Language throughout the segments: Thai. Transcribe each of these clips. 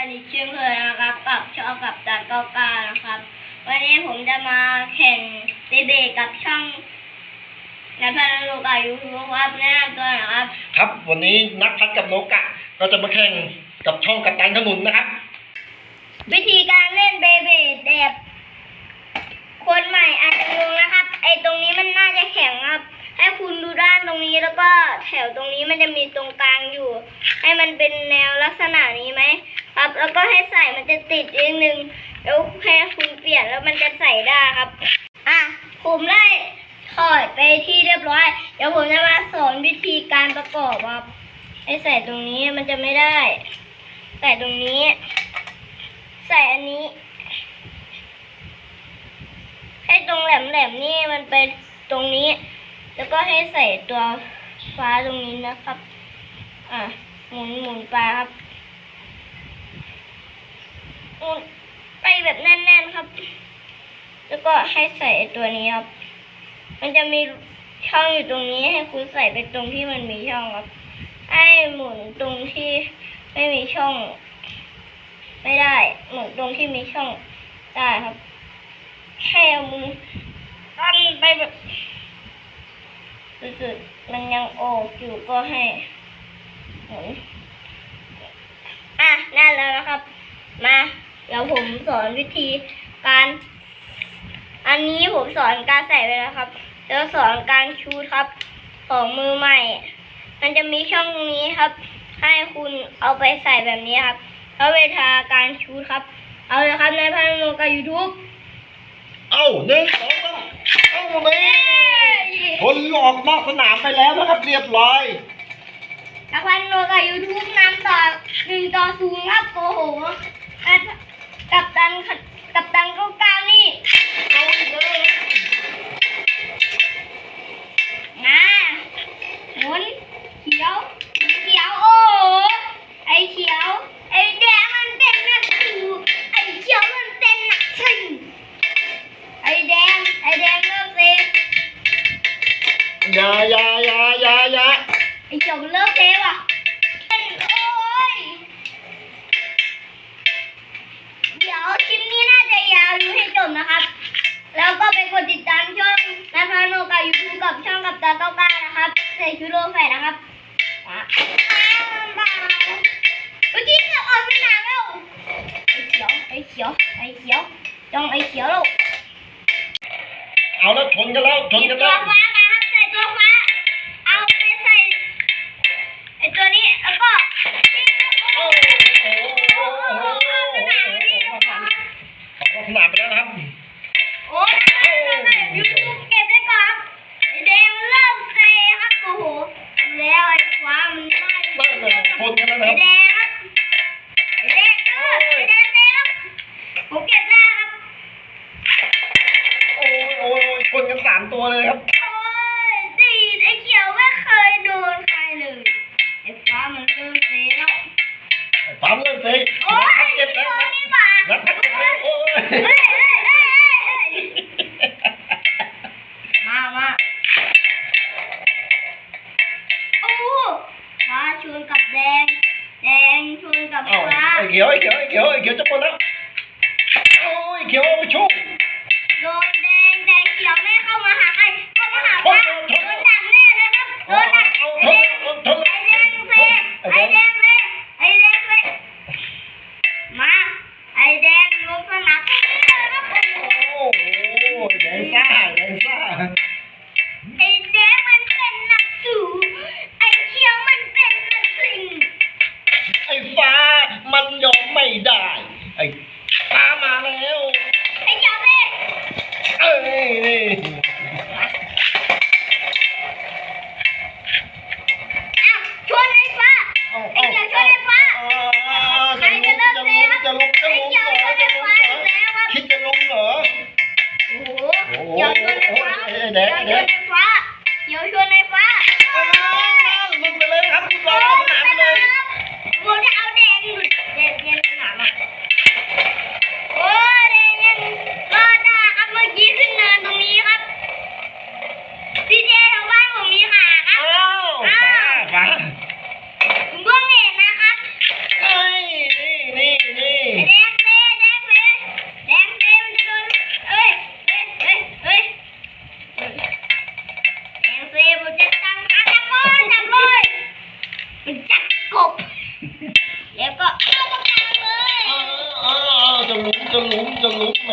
กันอีกเช่นเคยนะครับกับช่องกับตันเก้าเก้านะครับ วันนี้ผมจะมาแข่งเบเบกับช่องนักพัฒนาลูกอายุทูครับแนะนำตัวหนะครับ ครับวันนี้นักพัดกับโนกะก็จะมาแข่งกับช่องกัปตันขนุนนะครับ วิธีการเล่นเบเบแบบคนใหม่อาจจะงงนะครับ ไอ้ตรงนี้มันน่าจะแข็งครับให้คุณดูด้านตรงนี้แล้วก็แถวตรงนี้มันจะมีตรงกลางอยู่ ให้มันเป็นแนวลักษณะนี้ไหม ครับ แล้วก็ให้ใส่มันจะติดนิดนึงแล้วแค่คุณเปลี่ยนแล้วมันจะใส่ได้ครับ อะผมได้ถอดไปที่เรียบร้อย เดี๋ยวผมจะมาสอนวิธีการประกอบครับให้ใส่ตรงนี้มันจะไม่ได้ ใส่ตรงนี้ ใส่อันนี้ ให้ตรงแหลมๆนี่มันเป็นตรงนี้ แล้วก็ให้ใส่ตัวฟ้าตรงนี้นะครับ อะหมุนหมุนไปครับ หมุนไปแบบแน่นๆครับ แล้วก็ให้ใส่ตัวนี้ครับ มันจะมีช่องอยู่ตรงนี้ให้คุณใส่ไปตรงที่มันมีช่องครับให้หมุนตรงที่ไม่มีช่อง ไม่ได้ หมุนตรงที่มีช่องได้ครับแค่เอามือดันไปแบบสุดๆมันยังออกอยู่ก็ให้หมุนอะนั่นแล้วนะครับ มา เดี๋ยวผมสอนวิธีการ อันนี้ผมสอนการใส่ไปแล้วครับ แล้วสอนการชูดครับ ของมือใหม่ มันจะมีช่องตรงนี้ครับ ให้คุณเอาไปใส่แบบนี้ครับแล้วเวลาการชูดครับ เอาเลยครับในพันโมกับยูทูบเอ้าหนึ่งสองสามเอ้านี่คนออกนอกสนามไปแล้วนะครับเรียบร้อยนักพันโมกับยูทูบนำต่อหนึ่งต่อศูนย์ครับโอ้โหอะกั ไอเขียวเริ่มเซว่ะโอ้ยเดี๋ยวคลิปนี้น่าจะยาวดูให้จบนะครับ แล้วก็ไปกดติดตามช่องนัทพาโนกับยูทูบกับช่องกับตาเก้าก้านะครับ ใส่ชุดโรแฟนนะครับอะบ๊ายบายเมื่อกี้เกือบออกสนาแล้วไอ้เขียวไอ้เขียวไอ้เขียวจ้องไอ้เขียวล้วเอาแล้วชนกันแล้วชนกันแล้ว ว้ามันไล่นั่นเลยชนกันแล้วนะไอ้ครับแดงครับไอ้แดงเออไอ้แดงเซครับผมเก็บได้ครับ โอ้ยโอ้ยโอ้ยชนกันสามตัวเลยครับโอ้ยตีดไอ้เขียวไม่เคยโดนใครเลยไอ้ฟ้ามันเริ่มเซแล้วปั๊มเริ่มเซ็งโอ้ยนักไอ้เก็บเขีแล้วยวนี่หว่านักเก็บแล้วโอ้ยเฮ้ยเฮ้ยเฮ้ยเฮ้ยเฮ้ยมามา เอ้าฟ้าไอ้เขียวไอ้เขียวไอ้เขี เขียวชนในฟ้าเดี๋ยวชนแดงไอ้ฟ้าเขียวนในฟ้าลุดไปเลยครับคุณบอลสนามไปเลยครับผมจะเอา แล้วก็ เออเออเออจะล้มจะล้มจะล้มแหม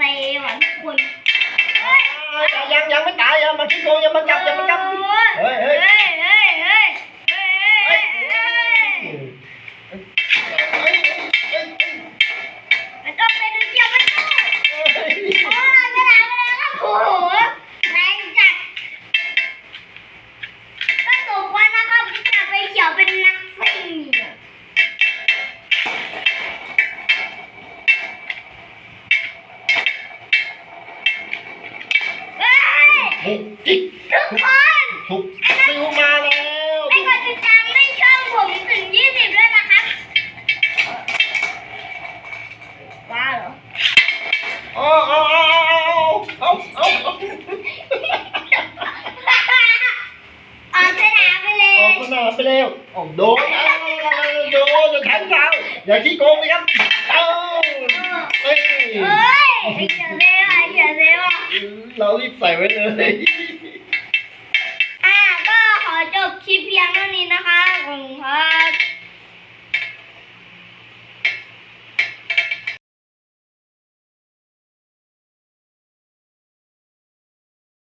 เขียวมันเซว่ะทุกคนเฮ้ยยังยังไม่ตายอย่ามาคิดโกงอย่ามาจับอย่ามาจับเฮ้ยเฮ้ย จิกทุกคนถูกซิวมาแล้วให้กดติดตามให้ช่องผมถึง20ด้วยนะครับว้าเหรออ๋ออ๋ออ๋อเอาเอาเอาออกสนามไปเลออยกสนามไปแล้วออกโดนโดนจะทันเราอย่าขี้โกงนะครับเอาเฮ้ยเอย่าเร็วอะอย่าเลวอะเรารีบใส่ไว้เลยอ่าก็ขอจบคลิปเพียงเท่านี้นะคะขอบคุณค่ะ